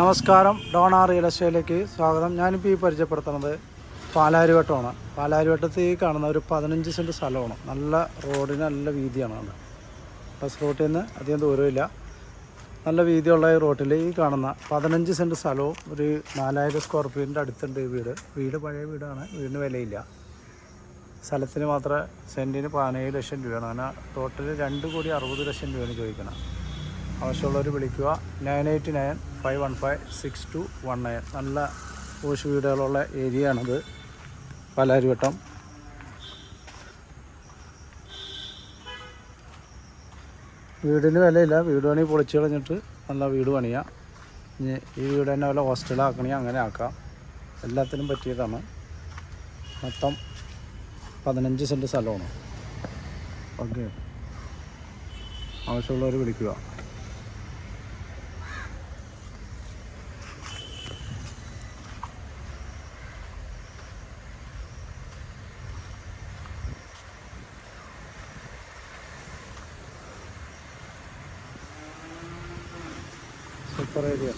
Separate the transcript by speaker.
Speaker 1: നമസ്കാരം. Donna real എസ്റ്റേറ്റിലേക്ക് സ്വാഗതം. ഞാനിപ്പോൾ ഈ പരിചയപ്പെടുത്തുന്നത് പാലാരിവട്ടമാണ്. പാലാരിവട്ടത്ത് ഈ കാണുന്ന ഒരു പതിനഞ്ച് സെന്റ് സ്ഥലമാണ്. നല്ല റോഡിന് നല്ല വീതിയാണ് അവിടെ ബസ് റോട്ടിൽ നിന്ന് അധികം ദൂരമില്ല. നല്ല വീതിയുള്ള ഈ റോട്ടിൽ ഈ കാണുന്ന പതിനഞ്ച് സെന്റ് സ്ഥലവും ഒരു നാലായിരം സ്ക്വയർ ഫീറ്റിന്റെ അടുത്തുണ്ട് ഈ വീട്. വീട് പഴയ വീടാണ്. വീടിന് വിലയില്ല. സ്ഥലത്തിന് മാത്രമേ സെന്റിന് പതിനേഴ് ലക്ഷം രൂപയാണ്. അങ്ങനെ ടോട്ടൽ രണ്ട് കോടി അറുപത് ലക്ഷം രൂപയാണ് ചോദിക്കണം. ആവശ്യമുള്ളവർ വിളിക്കുക. Nine eight nine five one five six two one nine. നല്ല പോഷ് വീടുകളുള്ള ഏരിയ ആണിത് പാലാരിവട്ടം. വീടിന് വിലയില്ല. വീട് പണി പൊളിച്ച് കളഞ്ഞിട്ട് നല്ല വീട് പണിയാം. ഇനി ഈ വീട് തന്നെ വല്ല ഹോസ്റ്റലാക്കണേ അങ്ങനെ ആക്കാം. എല്ലാത്തിനും പറ്റിയതാണ്. മൊത്തം പതിനഞ്ച് സെന്റ് സ്ഥലമാണ്. ഓക്കെ. ആവശ്യമുള്ളവർ വിളിക്കുക. Super area